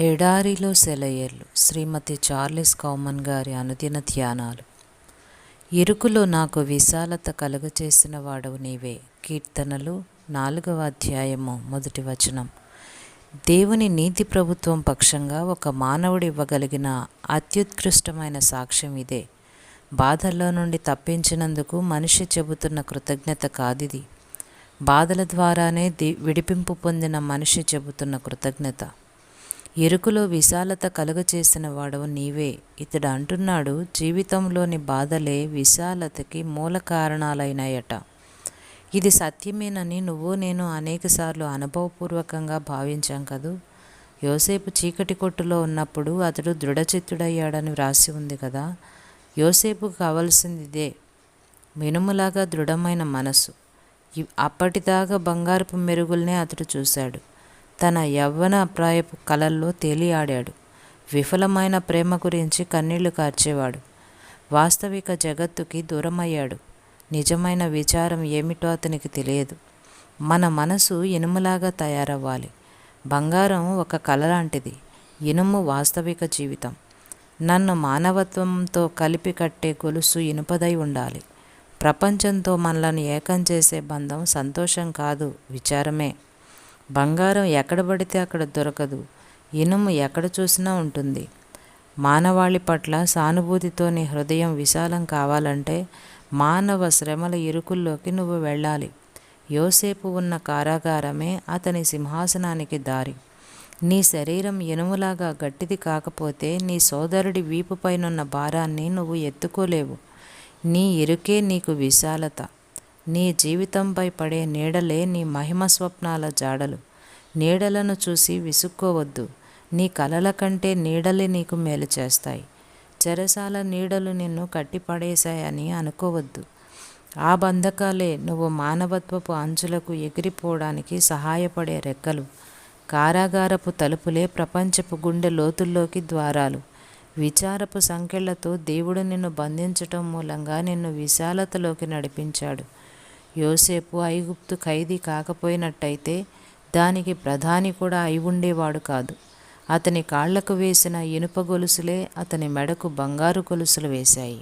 ఎడారిలో సెలయేర్లు శ్రీమతి చార్లెస్ కౌమన్ గారి అనుదిన ధ్యానాలు. ఇరుకులో నాకు విశాలత కలుగచేసిన వాడవు నీవే. కీర్తనలు నాలుగవ అధ్యాయము మొదటి వచనం. దేవుని నీతి ప్రభుత్వం పక్షంగా ఒక మానవుడు ఇవ్వగలిగిన అత్యుత్కృష్టమైన సాక్ష్యం ఇదే. బాధల్లో నుండి తప్పించినందుకు మనిషి చెబుతున్న కృతజ్ఞత కాదిది. బాధల ద్వారానే ది విడిపింపు పొందిన మనిషి చెబుతున్న కృతజ్ఞత. ఎరుకులో విశాలత కలుగచేసిన వాడవు నీవే. ఇతడు అంటున్నాడు జీవితంలోని బాధలే విశాలతకి మూల కారణాలైనాయట. ఇది సత్యమేనని నువ్వు నేను అనేకసార్లు అనుభవపూర్వకంగా భావించాం కదూ? యోసేపు చీకటి కొట్టులో ఉన్నప్పుడు అతడు దృఢచిత్తుడయ్యాడని వ్రాసి ఉంది కదా? యోసేపుకు కావలసింది ఇదే మినుములాగా దృఢమైన మనసు. అప్పటిదాకా బంగారపు మెరుగుల్నే అతడు చూశాడు. తన యవ్వన ప్రాయపు కలల్లో తేలియాడాడు. విఫలమైన ప్రేమ గురించి కన్నీళ్ళు కార్చేవాడు. వాస్తవిక జగత్తుకి దూరమయ్యాడు. నిజమైన విచారం ఏమిటో అతనికి తెలియదు. మన మనసు ఇనుములాగా తయారవ్వాలి. బంగారం ఒక కళ లాంటిది. ఇనుము వాస్తవిక జీవితం. నన్ను మానవత్వంతో కలిపి కట్టే గొలుసు ఇనుపదై ఉండాలి. ప్రపంచంతో మనలను ఏకం చేసే బంధం సంతోషం కాదు విచారమే. బంగారం ఎక్కడ పడితే అక్కడ దొరకదు. ఇనుము ఎక్కడ చూసినా ఉంటుంది. మానవాళి పట్ల సానుభూతితోని హృదయం విశాలం కావాలంటే మానవ శ్రమల ఇరుకుల్లోకి నువ్వు వెళ్ళాలి. యోసేపు ఉన్న కారాగారమే అతని సింహాసనానికి దారి. నీ శరీరం ఎనుములాగా గట్టిది కాకపోతే నీ సోదరుడి వీపుపైనున్న భారాన్ని నువ్వు ఎత్తుకోలేవు. నీ ఇరుకే నీకు విశాలత. నీ జీవితంపై పడే నీడలే నీ మహిమ స్వప్నాల జాడలు. నీడలను చూసి విసుక్కోవద్దు. నీ కలల కంటే నీడలే నీకు మేలు చేస్తాయి. చెరసాల నీడలు నిన్ను కట్టిపడేశాయని అనుకోవద్దు. ఆ బంధకాలే నువ్వు మానవత్వపు అంచులకు ఎగిరిపోవడానికి సహాయపడే రెక్కలు. కారాగారపు తలుపులే ప్రపంచపు గుండె లోతుల్లోకి ద్వారాలు. విచారపు సంఖ్యలతో దేవుడు నిన్ను బంధించటం మూలంగా నిన్ను విశాలతలోకి నడిపించాడు. యోసేపు ఐగుప్తు ఖైదీ కాకపోయినట్టయితే దానికి ప్రధాని కూడా అయి ఉండేవాడు కాదు. అతని కాళ్ళకు వేసిన ఇనుప గొలుసులే అతని మెడకు బంగారు గొలుసులు వేశాయి.